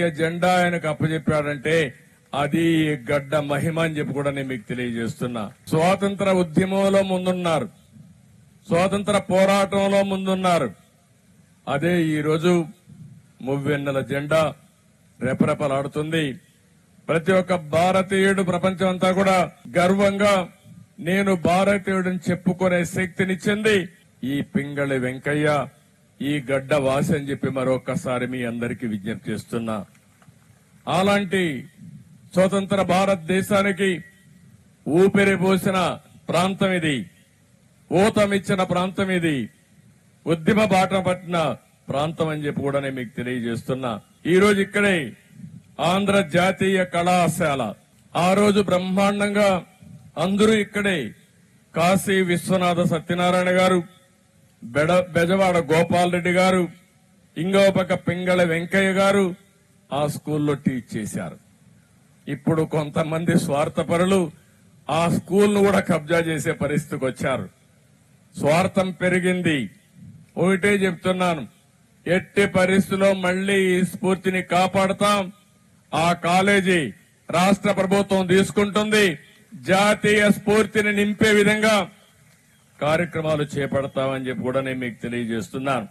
జెండా ఆయనకు అప్పచెప్పాడంటే అది గడ్డ మహిమ అని చెప్పి కూడా నేను మీకు తెలియజేస్తున్నా. స్వాతంత్ర ఉద్యమంలో ముందున్నారు. స్వాతంత్ర పోరాటంలో ముందున్నారు. అదే ఈ రోజు మువ్వెన్నెల జెండా రెపరెపలాడుతుంది. ప్రతి ఒక్క భారతీయుడు ప్రపంచం అంతా కూడా గర్వంగా నేను భారతీయుడిని చెప్పుకునే శక్తినిచ్చింది ఈ పింగళి వెంకయ్య. ఈ గడ్డ వాసి అని చెప్పి మరొకసారి మీ అందరికీ విజ్ఞప్తి చేస్తున్నా. అలాంటి స్వతంత్ర భారతదేశానికి ఊపిరి పోసిన ప్రాంతం ఇది. ఊతమిచ్చిన ప్రాంతం ఇది. ఉద్యమ బాట పట్టిన ప్రాంతం అని చెప్పి కూడా నేను మీకు తెలియజేస్తున్నా. ఈ రోజు ఇక్కడే ఆంధ్ర జాతీయ కళాశాల. ఆ రోజు బ్రహ్మాండంగా అందరూ ఇక్కడే కాశీ విశ్వనాథ సత్యనారాయణ గారు బెడ బెజవాడ గోపాల్ రెడ్డి గారు ఇంకో పక్క పింగళ వెంకయ్య గారు ఆ స్కూల్లో టీచ్ చేశారు. ఇప్పుడు కొంతమంది స్వార్థపరులు ఆ స్కూల్ను కూడా కబ్జా చేసే పరిస్థితికి వచ్చారు. స్వార్థం పెరిగింది. ఒకటే చెప్తున్నాను. ఎట్టి పరిస్థితుల్లో మళ్ళీ ఈ స్ఫూర్తిని కాపాడతాం. ఆ కాలేజీ రాష్ట్ర ప్రభుత్వం తీసుకుంటుంది. జాతీయ స్ఫూర్తిని నింపే విధంగా కార్యక్రమాలు చేపడతామని చెప్పి కూడా నేను మీకు తెలియజేస్తున్నాను.